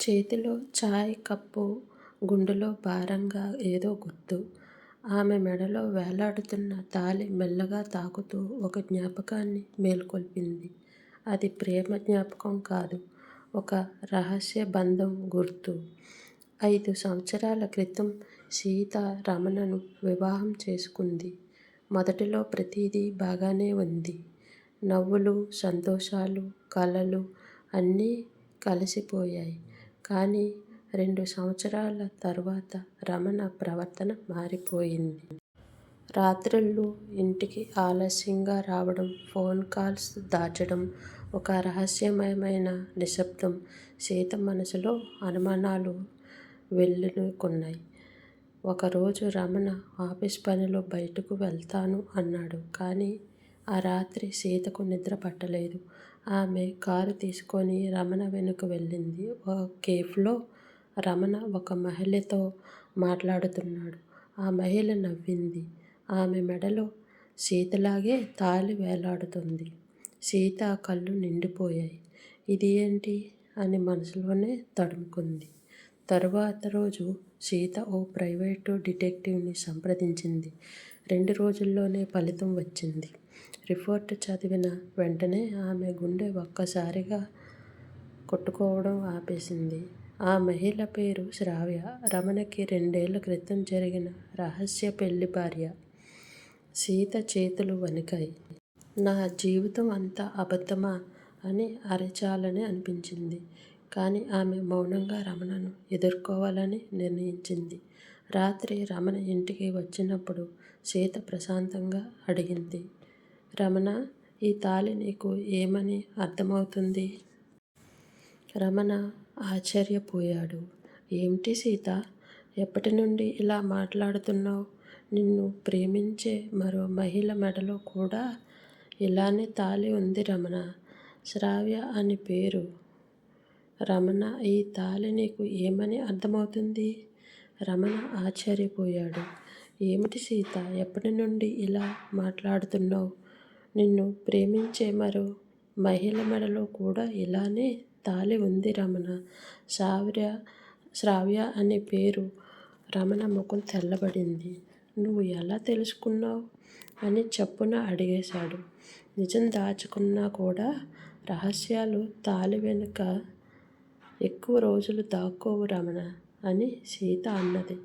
చేతిలో చాయ్ కప్పు గుండెలో భారంగా ఏదో గుర్తు. ఆమె మెడలో వేలాడుతున్న తాళి మెల్లగా తాకుతూ ఒక జ్ఞాపకాన్ని మేల్కొల్పింది. అది ప్రేమ జ్ఞాపకం కాదు. ఒక రహస్య బంధం గుర్తు. ఐదు సంవత్సరాల క్రితం సీత రమణను వివాహం చేసుకుంది. మొదటిలో ప్రతిదీ బాగానే ఉంది నవ్వులు, సంతోషాలు, కలలు అన్నీ కలిసిపోయాయి కానీ రెండు సంవత్సరాల తరువాత రమణ ప్రవర్తన మారిపోయింది. రాత్రిళ్ళు ఇంటికి ఆలస్యంగా రావడం, ఫోన్ కాల్స్ దాచడం, ఒక రహస్యమయమైన నిశ్శబ్దం. సీత మనసులో అనుమానాలు వెళ్ళుకున్నాయి ఒకరోజు రమణ ఆఫీసు పనిలో బయటకు వెళ్తాను అన్నాడు. కానీ ఆ రాత్రి సీతకు నిద్ర పట్టలేదు. ఆమె కారు తీసుకొని రమణ వెనుక వెళ్ళింది. ఒక కేఫ్లో రమణ ఒక మహిళతో మాట్లాడుతున్నాడు. ఆ మహిళ నవ్వింది. ఆమె మెడలో సీతలాగే తాళి వేలాడుతోంది. సీత కళ్ళు నిండిపోయాయి. ఇది ఏంటి? అని మనసులోనే తడుముకుంది. తరువాత రోజు సీత ఓ ప్రైవేటు డిటెక్టివ్ని సంప్రదించింది. రెండు రోజుల్లోనే ఫలితం వచ్చింది. రిపోర్ట్ చదివిన వెంటనే ఆమె గుండె ఒక్కసారిగా కొట్టుకోవడం ఆపేసింది. ఆ మహిళ పేరు శ్రావ్య. రమణకి రెండేళ్ళ క్రితం జరిగిన రహస్య పెళ్ళి భార్య. సీత చేతులు వణికాయి. నా జీవితం అంతా అబద్ధమా అని అరచాలని అనిపించింది. కానీ ఆమె మౌనంగా రమణను ఎదుర్కోవాలని నిర్ణయించింది. రాత్రి రమణ ఇంటికి వచ్చినప్పుడు సీత ప్రశాంతంగా అడిగింది. రమణ ఈ తాళి నీకు ఏమని అర్థమవుతుంది రమణ ఆశ్చర్యపోయాడు. ఏమిటి సీత ఎప్పటి నుండి ఇలా మాట్లాడుతున్నావు నిన్ను ప్రేమించే మరో మహిళ మెడలో కూడా ఇలానే తాళి ఉంది రమణ శ్రావ్య అని పేరు. రమణ ఈ తాళి నీకు ఏమని అర్థమవుతుంది రమణ ఆశ్చర్యపోయాడు. ఏమిటి సీత ఎప్పటి నుండి ఇలా మాట్లాడుతున్నావు నిన్ను ప్రేమించే మరో మహిళ మెడలో కూడా ఇలానే తాళి ఉంది రమణ శ్రావ్య శ్రావ్య అనే పేరు. రమణ ముఖం తెల్లబడింది. నువ్వు ఎలా తెలుసుకున్నావు అని చప్పున అడిగేశాడు. నిజం దాచుకున్నా కూడా రహస్యాలు తాళి వెనుక ఎక్కువ రోజులు దాక్కోవు రమణ అని సీత అన్నది.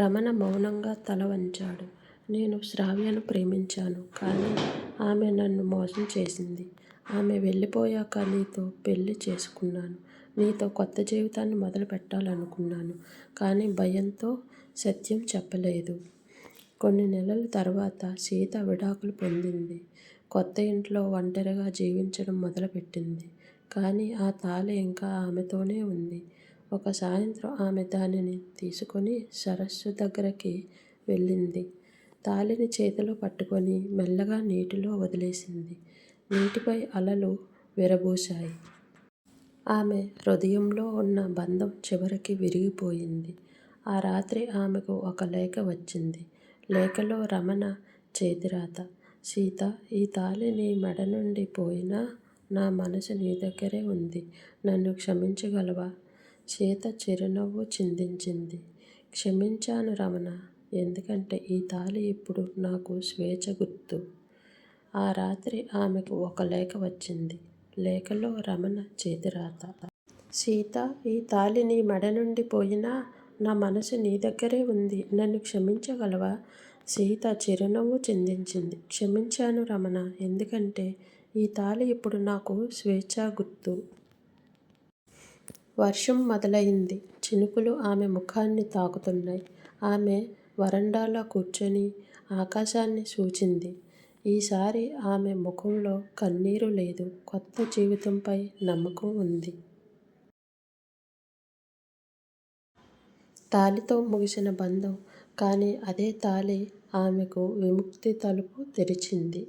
రమణ మౌనంగా తల వంచాడు. నేను శ్రావ్యను ప్రేమించాను. కానీ ఆమె నన్ను మోసం చేసింది. ఆమె వెళ్ళిపోయాక నీతో పెళ్ళి చేసుకున్నాను. నీతో కొత్త జీవితాన్ని మొదలు పెట్టాలనుకున్నాను. కానీ భయంతో సత్యం చెప్పలేదు. కొన్ని నెలల తర్వాత సీత విడాకులు పొందింది. కొత్త ఇంట్లో ఒంటరిగా జీవించడం మొదలుపెట్టింది. కానీ ఆ తాళి ఇంకా ఆమెతోనే ఉంది ఒక సాయంత్రం ఆమె దానిని తీసుకుని సరస్సు దగ్గరకి వెళ్ళింది. తాళిని చేతిలో పట్టుకొని మెల్లగా నీటిలో వదిలేసింది. నీటిపై అలలు విరబూశాయి. ఆమె హృదయంలో ఉన్న బంధం చివరికి విరిగిపోయింది. ఆ రాత్రి ఆమెకు ఒక లేఖ వచ్చింది. లేఖలో రమణ చేతిరాత. సీత ఈ తాళి నీ మెడనుండి పోయినా నా మనసు నీ దగ్గరే ఉంది నన్ను క్షమించగలవా? సీత చిరునవ్వు చిందించింది. క్షమించాను రమణ ఎందుకంటే ఈ తాళి ఇప్పుడు నాకు స్వేచ్ఛ గుర్తు. ఆ రాత్రి ఆమెకు ఒక లేఖ వచ్చింది. లేఖలో రమణ చేతిరాత. సీత ఈ తాళి నీ మెడనుండి పోయినా నా మనసు నీ దగ్గరే ఉంది నన్ను క్షమించగలవా? సీత చిరునవ్వు చిందించింది. క్షమించాను రమణ ఎందుకంటే ఈ తాళి ఇప్పుడు నాకు స్వేచ్ఛ గుర్తు. వర్షం మొదలయింది. చినుకులు ఆమె ముఖాన్ని తాకుతున్నాయి. ఆమె వరండాలో కూర్చుని ఆకాశాన్ని చూచింది. ఈసారి ఆమె ముఖంలో కన్నీరు లేదు. కొత్త జీవితంపై నమ్మకం ఉంది తాళితో ముగిసిన బంధం. కానీ అదే తాళి ఆమెకు విముక్తి తలుపు తెరిచింది.